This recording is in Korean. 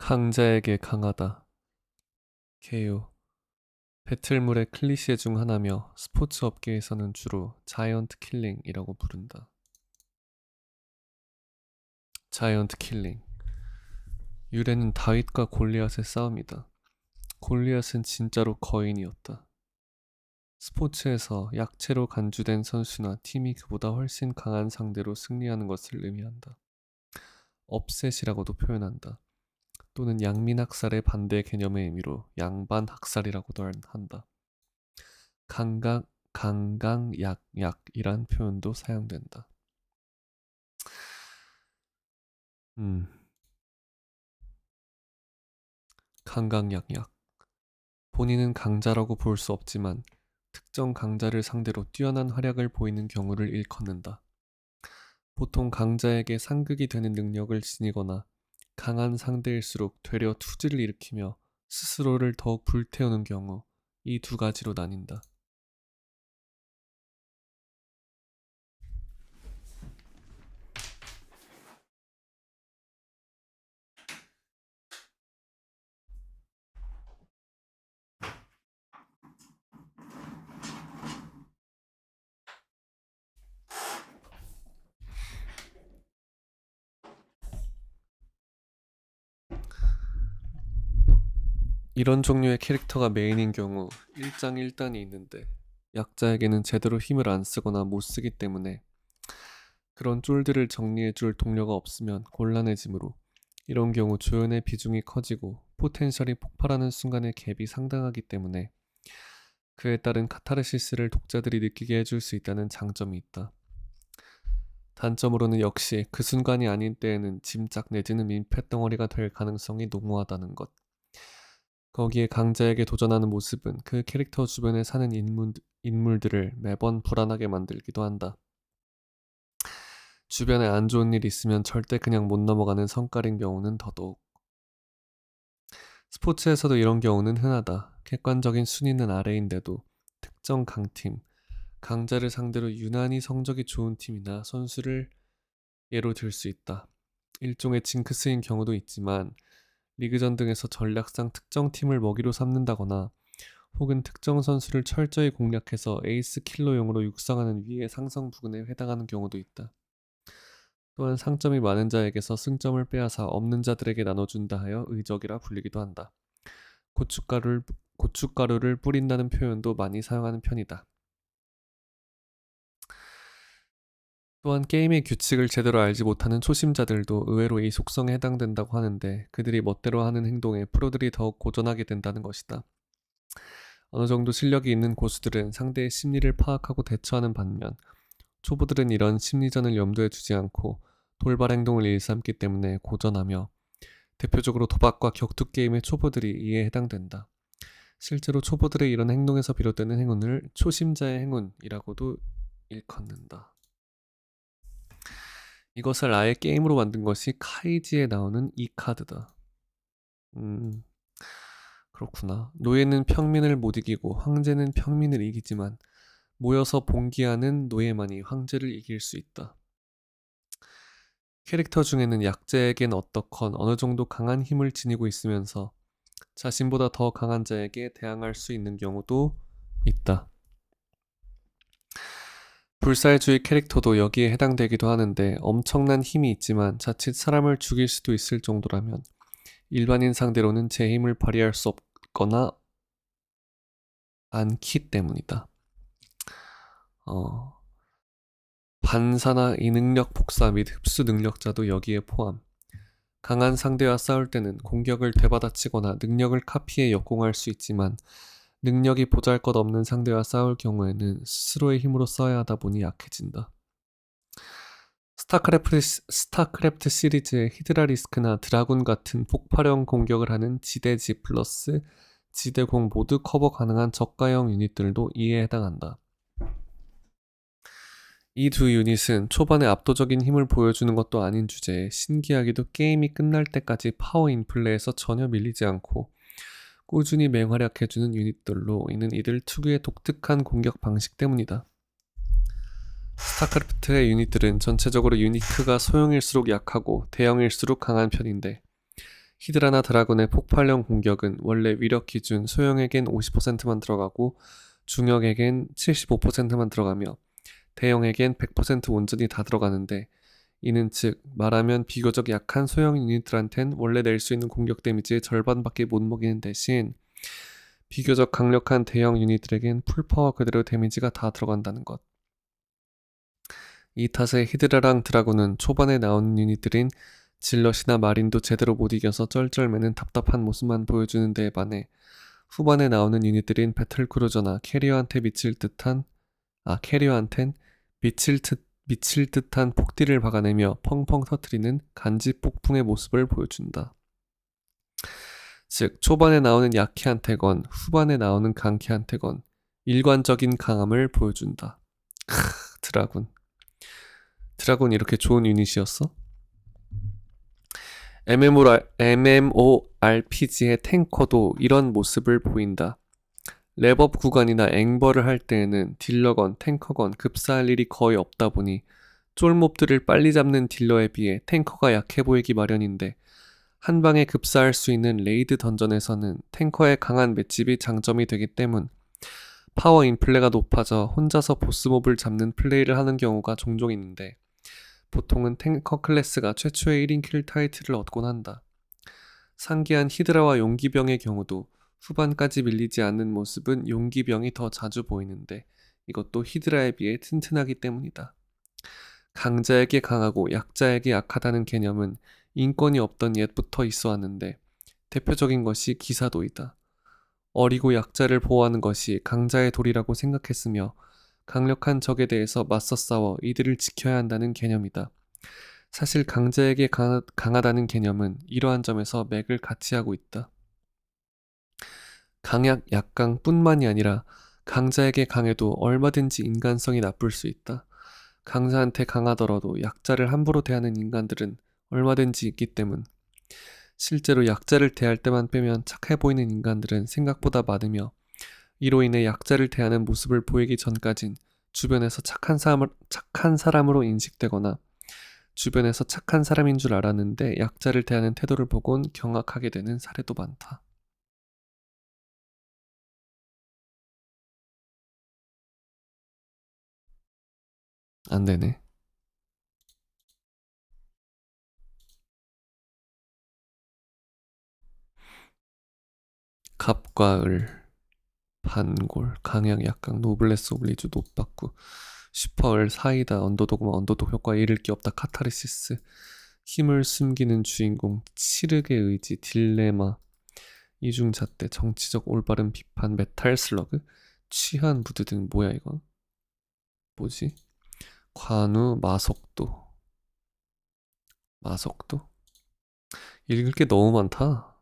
강자에게 강하다. KO. 배틀물의 클리셰 중 하나며 스포츠 업계에서는 주로 자이언트 킬링이라고 부른다. 자이언트 킬링. 유래는 다윗과 골리앗의 싸움이다. 골리앗은 진짜로 거인이었다. 스포츠에서 약체로 간주된 선수나 팀이 그보다 훨씬 강한 상대로 승리하는 것을 의미한다. 업셋이라고도 표현한다. 또는 양민학살의 반대 개념의 의미로 양반학살이라고도 한다. 강강 강강약약이란 표현도 사용된다. 음. 강강약약. 본인은 강자라고 볼 수 없지만 특정 강자를 상대로 뛰어난 활약을 보이는 경우를 일컫는다. 보통 강자에게 상극이 되는 능력을 지니거나 강한 상대일수록 되려 투지를 일으키며 스스로를 더욱 불태우는 경우 이 두 가지로 나뉜다. 이런 종류의 캐릭터가 메인인 경우 일장일단이 있는데 약자에게는 제대로 힘을 안 쓰거나 못 쓰기 때문에 그런 쫄들을 정리해 줄 동료가 없으면 곤란해지므로 이런 경우 조연의 비중이 커지고 포텐셜이 폭발하는 순간의 갭이 상당하기 때문에 그에 따른 카타르시스를 독자들이 느끼게 해줄 수 있다는 장점이 있다. 단점으로는 역시 그 순간이 아닌 때에는 짐작 내지는 민폐 덩어리가 될 가능성이 농후하다는 것. 거기에 강자에게 도전하는 모습은 그 캐릭터 주변에 사는 인물, 인물들을 매번 불안하게 만들기도 한다. 주변에 안 좋은 일 있으면 절대 그냥 못 넘어가는 성깔인 경우는 더더욱. 스포츠에서도 이런 경우는 흔하다. 객관적인 순위는 아래인데도 특정 강팀, 강자를 상대로 유난히 성적이 좋은 팀이나 선수를 예로 들 수 있다. 일종의 징크스인 경우도 있지만 리그전 등에서 전략상 특정 팀을 먹이로 삼는다거나 혹은 특정 선수를 철저히 공략해서 에이스 킬러용으로 육성하는 위의 상성 부근에 해당하는 경우도 있다. 또한 상점이 많은 자에게서 승점을 빼앗아 없는 자들에게 나눠준다 하여 의적이라 불리기도 한다. 고춧가루를, 고춧가루를 뿌린다는 표현도 많이 사용하는 편이다. 또한 게임의 규칙을 제대로 알지 못하는 초심자들도 의외로 이 속성에 해당된다고 하는데 그들이 멋대로 하는 행동에 프로들이 더욱 고전하게 된다는 것이다. 어느 정도 실력이 있는 고수들은 상대의 심리를 파악하고 대처하는 반면 초보들은 이런 심리전을 염두에 두지 않고 돌발 행동을 일삼기 때문에 고전하며 대표적으로 도박과 격투 게임의 초보들이 이에 해당된다. 실제로 초보들의 이런 행동에서 비롯되는 행운을 초심자의 행운이라고도 일컫는다. 이것을 아예 게임으로 만든 것이 카이지에 나오는 이 카드다. 음, 그렇구나. 노예는 평민을 못 이기고 황제는 평민을 이기지만 모여서 봉기하는 노예만이 황제를 이길 수 있다. 캐릭터 중에는 약자에겐 어떻건 어느 정도 강한 힘을 지니고 있으면서 자신보다 더 강한 자에게 대항할 수 있는 경우도 있다. 불사의주의 캐릭터도 여기에 해당되기도 하는데 엄청난 힘이 있지만 자칫 사람을 죽일 수도 있을 정도라면 일반인 상대로는 제 힘을 발휘할 수 없거나 않기 때문이다. 어, 반사나 이능력 복사 및 흡수 능력자도 여기에 포함. 강한 상대와 싸울 때는 공격을 되받아치거나 능력을 카피해 역공할 수 있지만 능력이 보잘것 없는 상대와 싸울 경우에는 스스로의 힘으로 써야 하다 보니 약해진다. 스타크래프트, 스타크래프트 시리즈의 히드라 리스크나 드라군 같은 폭발형 공격을 하는 지대지 플러스 지대공 모두 커버 가능한 저가형 유닛들도 이에 해당한다. 이 두 유닛은 초반에 압도적인 힘을 보여주는 것도 아닌 주제에 신기하게도 게임이 끝날 때까지 파워 인플레에서 전혀 밀리지 않고 꾸준히 맹활약해주는 유닛들로 이는 이들 특유의 독특한 공격 방식 때문이다. 스타크래프트의 유닛들은 전체적으로 유니크가 소형일수록 약하고 대형일수록 강한 편인데 히드라나 드라군의 폭발형 공격은 원래 위력 기준 소형에겐 50%만 들어가고 중형에겐 75%만 들어가며 대형에겐 100% 온전히 다 들어가는데 이는 즉 말하면 비교적 약한 소형 유닛들한텐 원래 낼 수 있는 공격 데미지의 절반밖에 못 먹이는 대신 비교적 강력한 대형 유닛들에겐 풀파워 그대로 데미지가 다 들어간다는 것. 이 탓에 히드라랑 드라군은 초반에 나오는 유닛들인 질럿이나 마린도 제대로 못 이겨서 쩔쩔매는 답답한 모습만 보여주는 데에 반해 후반에 나오는 유닛들인 배틀크루저나 캐리어한테 미칠 듯한 아 캐리어한텐 미칠 듯 미칠 듯한 폭딜을 박아내며 펑펑 터트리는 간지 폭풍의 모습을 보여준다. 즉 초반에 나오는 약해한테건 후반에 나오는 강캐한테건 일관적인 강함을 보여준다. 크 드라군 드라군 이렇게 좋은 유닛이었어? MMORPG의 탱커도 이런 모습을 보인다. 랩업 구간이나 앵벌을 할 때에는 딜러건 탱커건 급사할 일이 거의 없다 보니 쫄몹들을 빨리 잡는 딜러에 비해 탱커가 약해 보이기 마련인데 한 방에 급사할 수 있는 레이드 던전에서는 탱커의 강한 맷집이 장점이 되기 때문 파워 인플레가 높아져 혼자서 보스몹을 잡는 플레이를 하는 경우가 종종 있는데 보통은 탱커 클래스가 최초의 1인 킬 타이틀을 얻곤 한다. 상기한 히드라와 용기병의 경우도 후반까지 밀리지 않는 모습은 용기병이 더 자주 보이는데 이것도 히드라에 비해 튼튼하기 때문이다. 강자에게 강하고 약자에게 약하다는 개념은 인권이 없던 옛부터 있어 왔는데 대표적인 것이 기사도이다. 어리고 약자를 보호하는 것이 강자의 도리라고 생각했으며 강력한 적에 대해서 맞서 싸워 이들을 지켜야 한다는 개념이다. 사실 강자에게 강, 강하다는 개념은 이러한 점에서 맥을 같이 하고 있다. 강약 약강뿐만이 아니라 강자에게 강해도 얼마든지 인간성이 나쁠 수 있다. 강자한테 강하더라도 약자를 함부로 대하는 인간들은 얼마든지 있기 때문. 실제로 약자를 대할 때만 빼면 착해 보이는 인간들은 생각보다 많으며 이로 인해 약자를 대하는 모습을 보이기 전까진 주변에서 착한 사람, 착한 사람으로 인식되거나 주변에서 착한 사람인 줄 알았는데 약자를 대하는 태도를 보곤 경악하게 되는 사례도 많다. 안 되네. 갑과 을, 반골, 강약, 약강, 노블레스, 오블리주, 노빠꾸, 슈퍼을, 사이다, 언더도그마, 언더독 효과 잃을 게 없다, 카타르시스, 힘을 숨기는 주인공, 치르의 의지, 딜레마, 이중잣대, 정치적 올바른 비판, 메탈 슬러그, 취한 무드 등 뭐야 이건? 뭐지? 관우, 마석도, 마석도? 읽을 게 너무 많다.